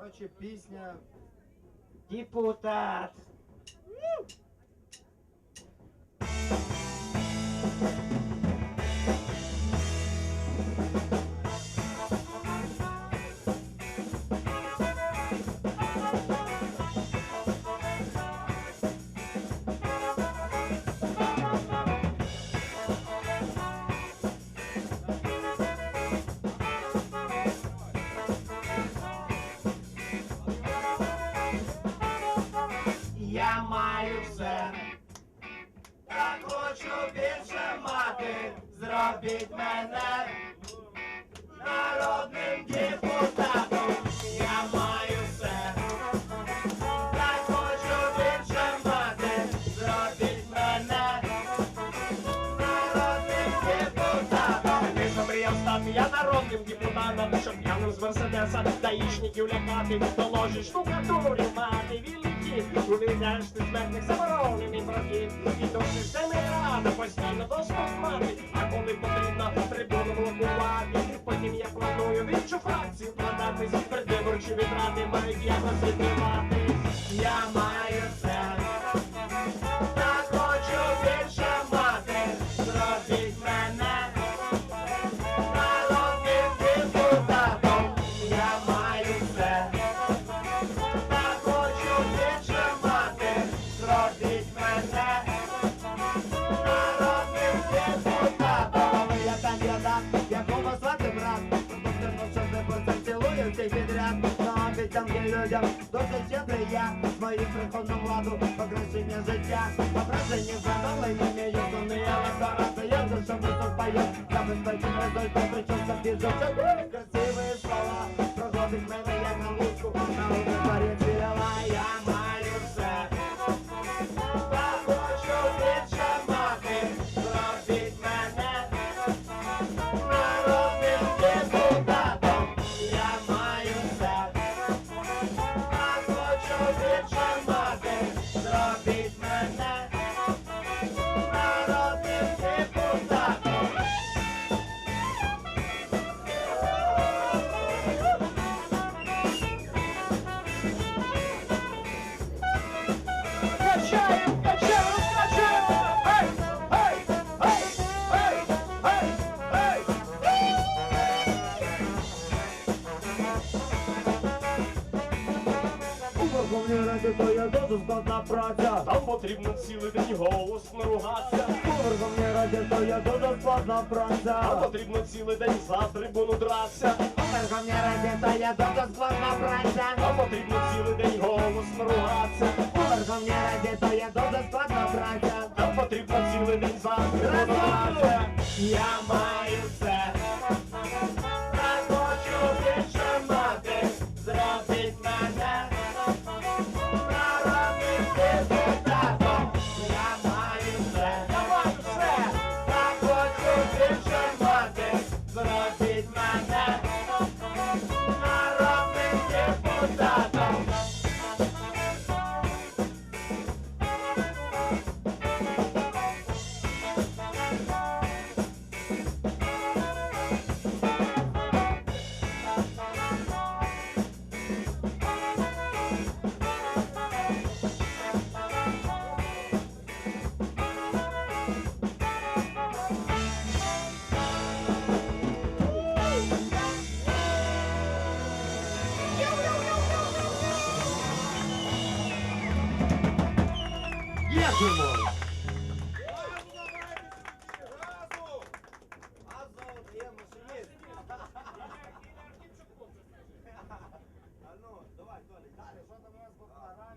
Коротше, пісня. Депутат. Я народним депутатом, щоб п'яним з мерседеса даїшників лякати, доложить штукатурів мати вільний хід. Уникаєш ти смертних заборонений прохід. І до не рада постійно дозволь мати. А коли потрібно трибуну блокувати, потім я планую в іншу фракцію продатись. передвиборчі витрати мають якось відбивати. Обіцянки людям досить щедрий я. З моїм приходом владу покращення життя. Ображені задоволені мій основний електорат. Я за що виступаю. Забезпечить результат, причому за біжок. Верховній то є дуже складна праця. Там потрібно цілий день голосно ругатися. У Верховній Раді то є дуже складна праця. Там потрібно цілий день за трибуну дратися. У Верховній Раді то є дуже складна праця. Там потрібно цілий день голосно ругатися. У Верховній Раді то є дуже складна праця. Там потрібно цілий день за трибуну дратися. Я маю 你